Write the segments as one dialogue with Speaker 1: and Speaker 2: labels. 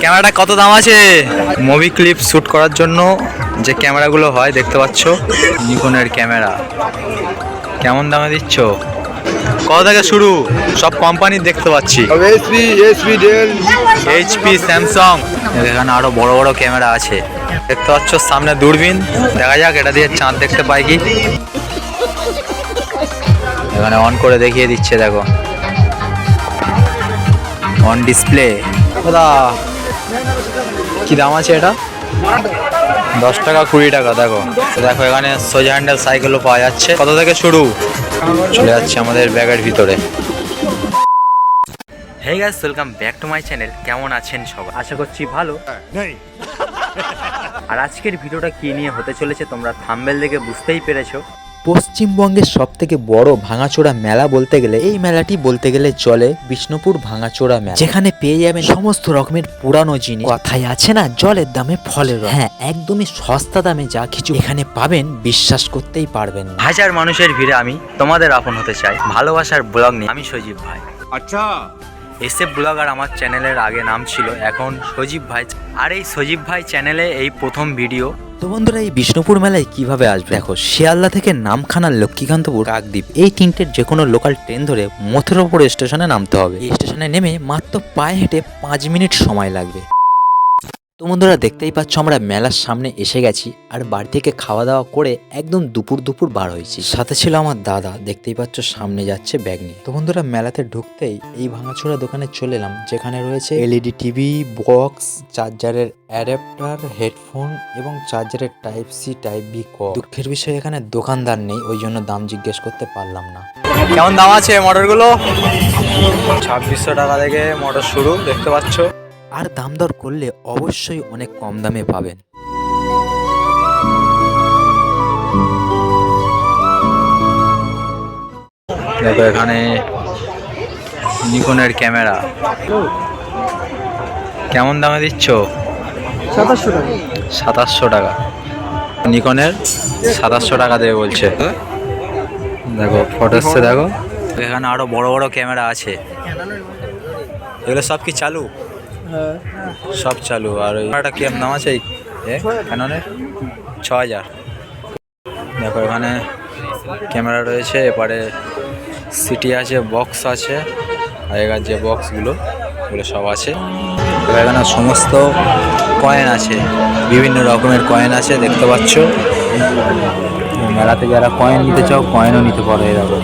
Speaker 1: ক্যামেরাটা কত দাম আছে? মুভি ক্লিপ শ্যুট করার জন্য যে ক্যামেরাগুলো হয় দেখতে পাচ্ছ? নিকনের ক্যামেরা। কেমন দামে দিচ্ছ? কত থেকে শুরু? সব কোম্পানি দেখতে পাচ্ছি। এইচপি স্যামসাং এখানে আরও বড় বড় ক্যামেরা আছে। দেখতে পাচ্ছ সামনে দূরবীন। দেখা যাক এটা দিয়ে চাঁদ দেখতে পাই কি। এখানে অন করে দেখিয়ে দিচ্ছে দেখো। অন ডিসপ্লে দাদা কি দাম আছে এটা? দশ টাকা কুড়ি টাকা দেখো। দেখো এখানে সোজা হ্যান্ডেল সাইকেলও পাওয়া যাচ্ছে। কত থেকে শুরু? চলে যাচ্ছে আমাদের ব্যাগের ভিতরে। Hey guys welcome back to my channel কেমন আছেন সবাই? আশা করছি ভালো। আর আজকের ভিডিওটা কি নিয়ে হতে চলেছে তোমরা থাম্বেল দেখে বুঝতেই পেরেছ।
Speaker 2: পশ্চিমবঙ্গের সবথেকে বড় ভাঙাচোরা মেলা বলতে গেলে এই মেলাটি বলতে গেলে চলে বিষ্ণুপুর ভাঙাচোরা মেলা। যেখানে পেয়ে যাবেন সমস্ত রকমের পুরানো জিনিস। কথাই আছে না জলের দামে ফলের হ্যাঁ একদমই সস্তা দামে যা কিছু এখানে পাবেন বিশ্বাস করতেই পারবেন
Speaker 1: হাজার মানুষের ভিড়ে আমি তোমাদের আপন হতে চাই। ভালোবাসার ব্লগ নিয়ে আমি সজীব ভাই।
Speaker 3: আচ্ছা।
Speaker 1: এসে ব্লগার আমার চ্যানেলের আগে নাম ছিল এখন সজীব ভাই। আর এই সজীব ভাই চ্যানেলে এই প্রথম ভিডিও
Speaker 2: তো বন্ধুরা, এই বিষ্ণুপুর মেলায় কীভাবে আসবে? দেখো, শিয়ালদা থেকে নামখানা লক্ষ্মীকান্তপুর, কাকদ্বীপ। এই তিনটের যে কোনো লোকাল ট্রেন ধরে মথুরাপুর স্টেশনে নামতে হবে। এই স্টেশনে নেমে মাত্র পায়ে হেঁটে পাঁচ মিনিট সময় লাগবে। তো বন্ধুরা দেখতেই পাচ্ছ আমরা মেলার সামনে এসে গেছি আর বাড়ি থেকে খাওয়া দাওয়া করে একদম দুপুর দুপুর বার হয়েছি। সাথে ছিল আমার দাদা, দেখতেই পাচ্ছ সামনে যাচ্ছে ব্যাগ নিয়ে। তো বন্ধুরা মেলাতে ঢুকতেই এই ভাঙাচোরা দোকানে চলে এলাম, যেখানে রয়েছে এলইডি টিভি বক্স চার্জারের অ্যাডাপ্টার হেডফোন এবং চার্জারের টাইপ সি টাইপ বি ক দুঃখের বিষয়, এখানে দোকানদার নেই, ওই জন্য দাম জিজ্ঞেস করতে পারলাম না।
Speaker 1: কেমন দাম আছে মোটরগুলো ছাব্বিশশো টাকা থেকে মোটর শুরু, দেখতে পাচ্ছ।
Speaker 2: আর দাম দর করলে অবশ্যই অনেক কম দামে পাবেন।
Speaker 1: দেখো এখানে নিকনের ক্যামেরা। কেমন দামে দিচ্ছ?
Speaker 3: সাতাশশো টাকা।
Speaker 1: সাতাশশো টাকা। নিকনের সাতাশশো টাকা দেবে বলছে। দেখো ফটোসে দেখো। এখানে আরও বড় বড় ক্যামেরা আছে। এগুলো সব কি চালু? সব চালু, আর ওই ক্যামেরাটা কি নাম আছে? ছ হাজার দেখো, এখানে ক্যামেরা রয়েছে, এপারে সিটি আছে বক্স আছে আগেকার যে বক্সগুলো ওগুলো সব আছে। এখানে সমস্ত কয়েন আছে, বিভিন্ন রকমের কয়েন আছে, দেখতে পাচ্ছ। মেলাতে যারা কয়েন নিতে চাও কয়েনও নিতে পারো এরকম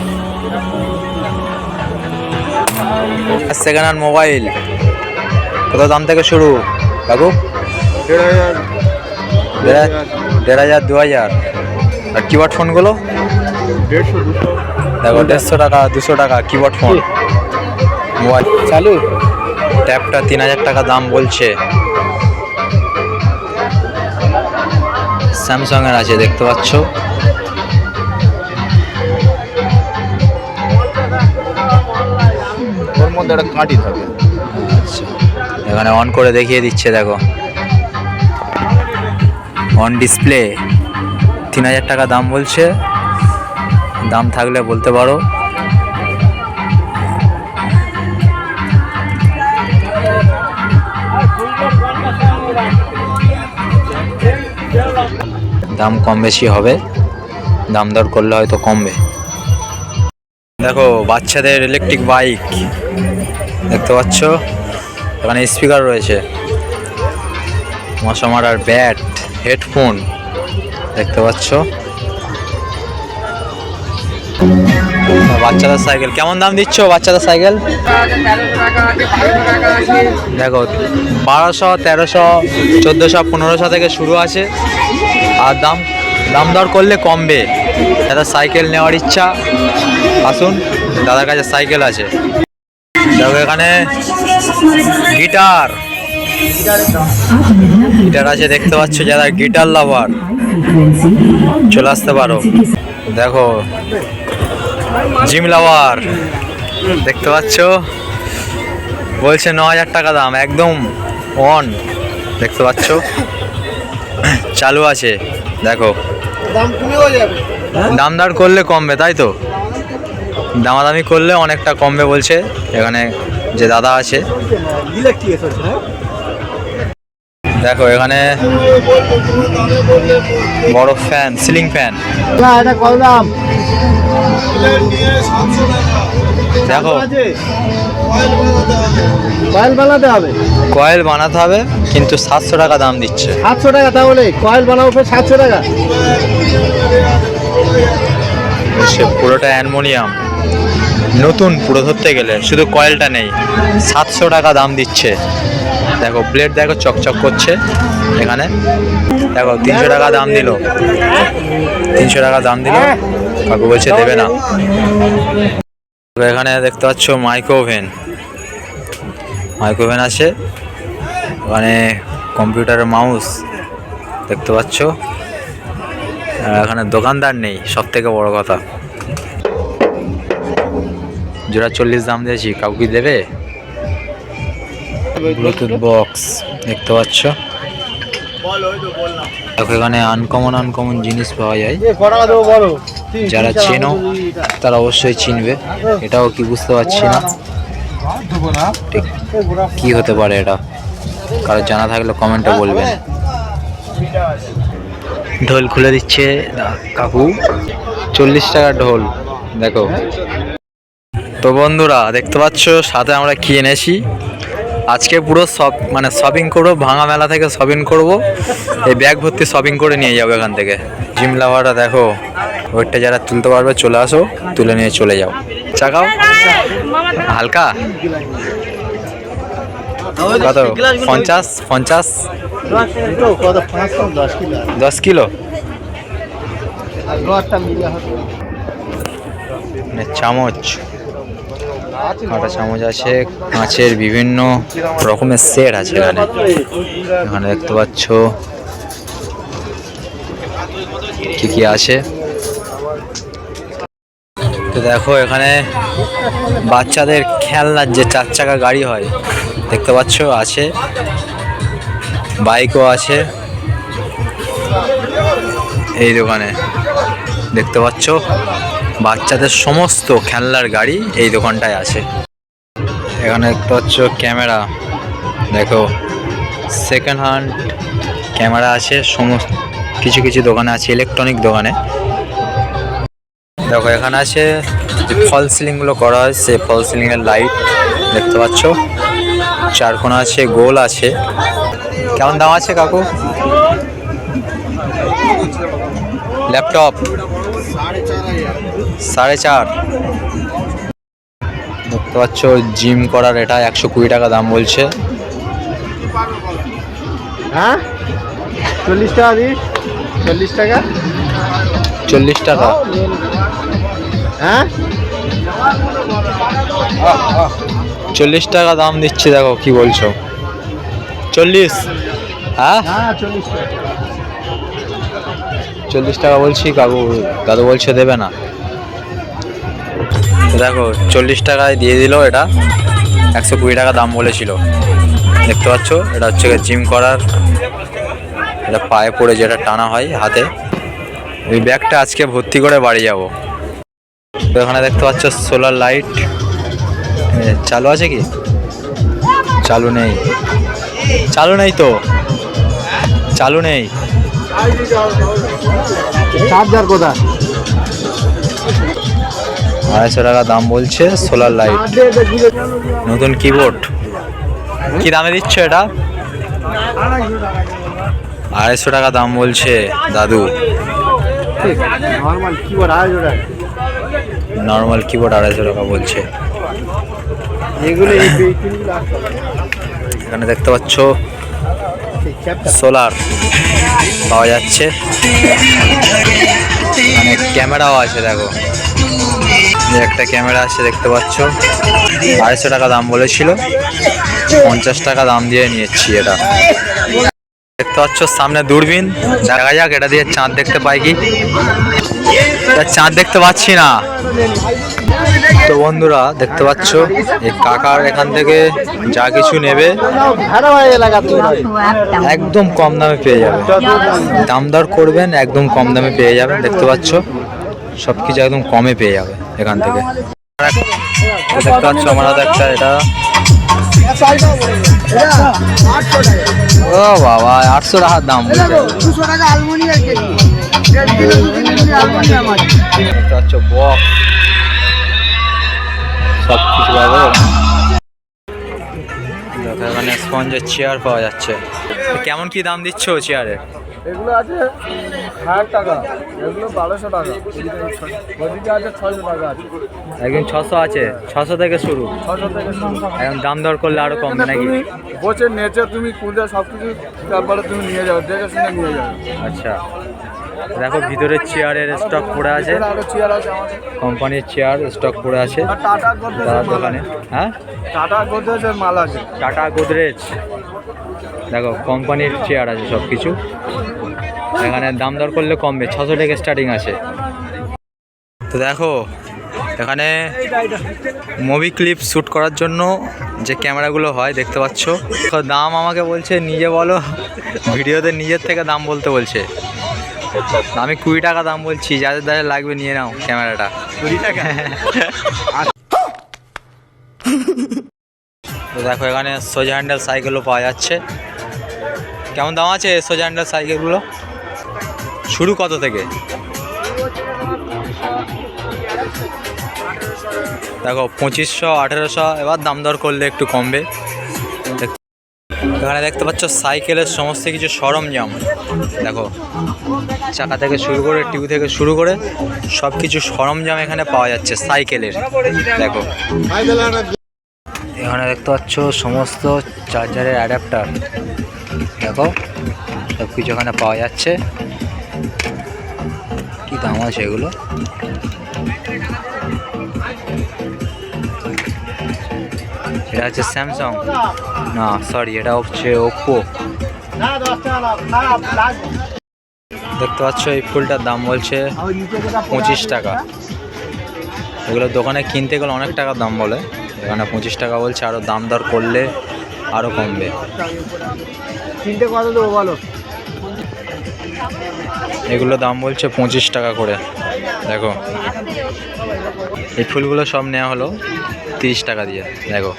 Speaker 1: সেকেন্ড হ্যান্ড মোবাইল। কত দাম থেকে শুরু? কাকু? দেড় হাজার দু হাজার। আর কিবোর্ড ফোনগুলো
Speaker 3: দেড়শো
Speaker 1: দেখো দেড়শো টাকা দুশো টাকা কিবোর্ড ফোন মোবাইল।
Speaker 3: চালু?
Speaker 1: ট্যাপটা তিন হাজার টাকা দাম বলছে। স্যামসংয়ের আছে দেখতে পাচ্ছ?
Speaker 3: ওর মধ্যে একটা কাঁটি থাকে।
Speaker 1: এখানে অন করে দেখিয়ে দিচ্ছে, দেখো। অন ডিসপ্লে তিন হাজার টাকা দাম বলছে। দাম থাকলে বলতে পারো। দাম কম বেশি হবে। দাম দর করলে হয়তো কমবে। দেখো, বাচ্চাদের ইলেকট্রিক বাইক দেখতে পাচ্ছ? এখানে স্পিকার রয়েছে। মশা মারার ব্যাট হেডফোন দেখতে পাচ্ছ। বাচ্চাদের সাইকেল কেমন দাম দিচ্ছ বাচ্চাদের সাইকেল দেখো, বারোশো, তেরোশো, চোদ্দোশো, পনেরোশো থেকে শুরু আছে। আর দাম দাম দর করলে কমবে। যাদের সাইকেল নেওয়ার ইচ্ছা, আসুন, দাদার কাছে সাইকেল আছে। দেখো এখানে গিটার। গিটার আছে, দেখতে পাচ্ছ যারা গিটার লাভার। চলে আসতে পারো। দেখো, জিম লাভার। দেখতে পাচ্ছ? বলছে ন হাজার টাকা দাম, একদম অন দেখতে পাচ্ছ? চালু আছে। দেখো।
Speaker 3: দাম কমে
Speaker 1: দাম দর করলে কমবে, তাই তো? দামাদামি করলে অনেকটা কমবে বলছে। এখানে যে দাদা আছে। দেখো, এখানে বড় ফ্যান, সিলিং ফ্যান। দেখো।
Speaker 3: কয়েল বানাতে হবে
Speaker 1: কয়েল বানাতে হবে কিন্তু সাতশো টাকা দাম দিচ্ছে।
Speaker 3: সাতশো টাকা তাহলে কয়েল বানাবো সাতশো টাকা
Speaker 1: পুরোটা অ্যালমোনিয়াম নতুন পুরো ধরতে গেলে শুধু কয়েলটা নেই, সাতশো টাকা দাম দিচ্ছে। দেখো প্লেট দেখো, চকচক করছে এখানে। দেখো, তিনশো টাকা দাম দিল। তিনশো টাকা দাম দিল। কাকু বলছে দেবে না। এখানে দেখতে পাচ্ছ মাইক্রো ওভেন মাইক্রো ওভেন আছে। ওখানে কম্পিউটারের মাউস দেখতে পাচ্ছ। এখানে দোকানদার নেই সব থেকে বড় কথা। জোড়া চল্লিশ দাম দিয়েছি কাউকে কি দেবে? ব্লুটুথ বক্স দেখতে পাচ্ছ? এখানে আনকমন আনকমন জিনিস পাওয়া যায়। যারা চেনো তারা অবশ্যই চিনবে। এটাও কি বুঝতে পারছি না। ঠিক কি হতে পারে এটা? কারও জানা থাকলে কমেন্টে বলবেন। ঢোল খুলে দিচ্ছে কাকু। চল্লিশ টাকার ঢোল দেখো। তো বন্ধুরা, দেখতে পাচ্ছ, সাথে আমরা কি এনেছি? আজকে পুরো সব মানে শপিং করব, ভাঙা মেলা থেকে শপিং করব। এই ব্যাগ ভর্তি শপিং করে নিয়ে যাব এখান থেকে। জিম লাভারটা দেখো। ওইটা যারা তুলতে পারবে, চলে আসো, তুলে নিয়ে চলে যাও। চাকাও হালকা? কত? পঞ্চাশ? পঞ্চাশ?
Speaker 3: দশ কিলো?
Speaker 1: মানে চামচ। কাঁটা চামচ আছে, কাঁচের বিভিন্ন রকমের সেট আছে এখানে। এখানে দেখতে পাচ্ছ কি কি আছে। তো দেখো, এখানে বাচ্চাদের খেলনার যে চার চাকা গাড়ি হয়, দেখতে পাচ্ছ, আছে। বাইকও আছে। এই দোকানে দেখতে পাচ্ছ। বাচ্চাদের সমস্ত খেলনার গাড়ি এই দোকানটায় আছে। এখানে দেখতে পাচ্ছ ক্যামেরা। দেখো সেকেন্ড হ্যান্ড ক্যামেরা আছে, সমস্ত কিছু কিছু দোকানে আছে ইলেকট্রনিক দোকানে। দেখো, এখানে আছে যে ফল সিলিংগুলো করা হয়, সেই ফল সিলিংয়ের লাইট দেখতে পাচ্ছ। চারকোনা আছে, গোল আছে। কেমন দাম আছে কাকু? ল্যাপটপ? সাড়ে চার। দেখতে পাচ্ছ জিম করার এটা একশো কুড়ি টাকা দাম বলছে।
Speaker 3: হ্যাঁ? চল্লিশ টাকা দিস? চল্লিশ টাকা?
Speaker 1: চল্লিশ টাকা।
Speaker 3: হ্যাঁ?
Speaker 1: চল্লিশ টাকা দাম দিচ্ছে দেখো কি বলছো। চল্লিশ? হ্যাঁ?
Speaker 3: হ্যাঁ চল্লিশ টাকা।
Speaker 1: বলছি কাকু দাদু বলছে দেবে না। দেখো, চল্লিশ টাকায় দিয়ে দিল এটা। একশো কুড়ি টাকা দাম বলেছিল। দেখতে পাচ্ছ, এটা হচ্ছে জিম করার। এটা পায়ে পড়ে যেটা টানা হয় হাতে। ওই ব্যাগটা আজকে ভর্তি করে বাড়ি যাব। তো এখানে দেখতে পাচ্ছ সোলার লাইট চালু আছে কি? চালু নেই। চালু নেই তো? চালু নেই।
Speaker 3: চার্জার কোথায়?
Speaker 1: আড়াইশো টাকা দাম বলছে সোলার লাইট নতুন কিবোর্ড কি দামে দিচ্ছ এটা? আড়াইশো টাকা দাম বলছে দাদু।
Speaker 3: নর্মাল কিবোর্ড আড়াইশো টাকা।
Speaker 1: বলছে। এখানে দেখতে পাচ্ছ সোলার। পাওয়া যাচ্ছে। মানে ক্যামেরাও আছে দেখো। একটা ক্যামেরা আছে, দেখতে পাচ্ছ। আড়াইশো টাকা দাম বলেছিল। পঞ্চাশ টাকা দাম দিয়ে নিয়েছি এটা। দেখতে পাচ্ছ, সামনে দূরবীন। দেখা যাক, এটা দিয়ে চাঁদ দেখতে পাই কি। চাঁদ দেখতে পাচ্ছি না। তো বন্ধুরা, দেখতে পাচ্ছ, এই কাকার এখান থেকে যা কিছু নেবে, একদম কম দামে পেয়ে যাবে। দাম দর করবেন, একদম কম দামে পেয়ে যাবেন। দেখতে পাচ্ছ সব কিছু একদম কমে পেয়ে যাবে এখান থেকে। এটা। ও বাবা, আটশো টাকার দাম এখানে। স্পঞ্জের চেয়ার পাওয়া যাচ্ছে। কেমন কি দাম দিচ্ছ চেয়ারের
Speaker 3: এগুলো আছে হাজার টাকা এগুলো বারোশো টাকা। ওদিকে আছে ছয়শো টাকা আছে।
Speaker 1: একদিন ছশো আছে ছশো থেকে শুরু।
Speaker 3: ছশো থেকে শুরু।
Speaker 1: এখন দাম দর করলে আরও কম নাকি?
Speaker 3: বসে নেচে তুমি খুঁজে সব কিছু তারপরে তুমি নিয়ে যাবে দেখে শুনে নিয়ে যাও
Speaker 1: আচ্ছা। দেখো ভিতরে চেয়ারের স্টক পড়ে আছে। কোম্পানির চেয়ার স্টক পড়ে আছে।
Speaker 3: টাটা গোদরেজ
Speaker 1: দোকানে। হ্যাঁ?
Speaker 3: টাটা গোদরেজের মাল আছে।
Speaker 1: টাটা গোদরেজ দেখো কোম্পানির চেয়ার আছে সব কিছু এখানে দাম দর করলে কমবে ছশো টাকা স্টার্টিং আছে। তো দেখো এখানে মুভি ক্লিপ শ্যুট করার জন্য যে ক্যামেরাগুলো হয় দেখতে পাচ্ছ। তো দাম আমাকে বলছে নিজে বলো ভিডিওতে নিজের থেকে দাম বলতে বলছে। আমি কুড়ি টাকা দাম বলছি যাদের যাদের লাগবে নিয়ে নাও ক্যামেরাটা। কুড়ি টাকা? তো দেখো এখানে সোজা হ্যান্ডেল সাইকেলও পাওয়া যাচ্ছে। কেমন দাম আছে সোজা হ্যান্ডেল সাইকেলগুলো? শুরু কত থেকে? দেখো, পঁচিশশো, আঠেরোশো, এবার দাম দর করলে একটু কমবে। এখানে দেখতে পাচ্ছ, সাইকেলের সমস্ত কিছু সরঞ্জাম। দেখো, চাকা থেকে শুরু করে টিউ থেকে শুরু করে সব কিছু সরঞ্জাম এখানে পাওয়া যাচ্ছে, সাইকেলের। দেখো। এখানে দেখতে পাচ্ছ, সমস্ত চার্জারের অ্যাডাপ্টার দেখো সব কিছু এখানে পাওয়া যাচ্ছে। কি দাম আছে এগুলো? এটা হচ্ছে স্যামসাং না সরি এটা হচ্ছে ওপ্পো দেখতে পাচ্ছ, এই ফুলটার দাম বলছে পঁচিশ টাকা। এগুলো দোকানে কিনতে গেলে অনেক টাকার দাম বলে। এখানে পঁচিশ টাকা বলছে আরও দাম দর করলে আরও কমবে।
Speaker 3: তিনটে কত দেবো বলো?
Speaker 1: এগুলো দাম বলছে পঁচিশ টাকা করে। দেখো। এই ফুলগুলো সব নেওয়া হলো তিরিশ টাকা দিয়ে। দেখো।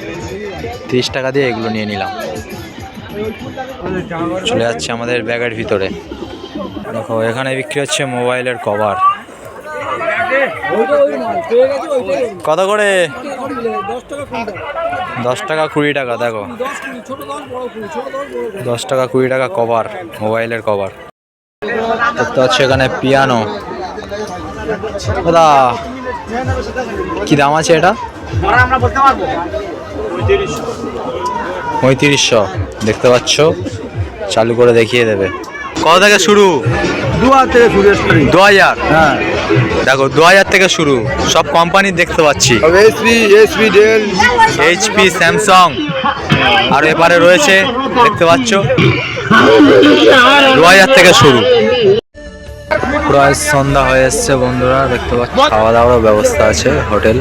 Speaker 1: তিরিশ টাকা দিয়ে এগুলো নিয়ে নিলাম। চলে যাচ্ছে আমাদের ব্যাগের ভিতরে। দেখো এখানে বিক্রি হচ্ছে মোবাইলের কভার। কত করে? দশ টাকা কুড়ি টাকা। দেখো। দশ টাকা কুড়ি টাকা কভার মোবাইলের কভার। দেখতে পাচ্ছি এখানে পিয়ানো। দাদা কি দাম আছে এটা? পঁয়ত্রিশশো। দেখতে পাচ্ছ চালু করে দেখিয়ে দেবে। কত থেকে শুরু?
Speaker 3: দু হাজার থেকে শুরু স্টার্টিং
Speaker 1: দু হাজার
Speaker 3: হ্যাঁ।
Speaker 1: দেখো দু হাজার থেকে শুরু। সব কোম্পানির দেখতে পাচ্ছি।
Speaker 3: SP SP Dell
Speaker 1: HP Samsung আর এপারে রয়েছে দেখতে পাচ্ছ। দু হাজার থেকে শুরু। প্রায় সন্ধ্যা হয়ে এসছে বন্ধুরা দেখতে পাচ্ছ। খাওয়া দাওয়ারও ব্যবস্থা আছে হোটেল।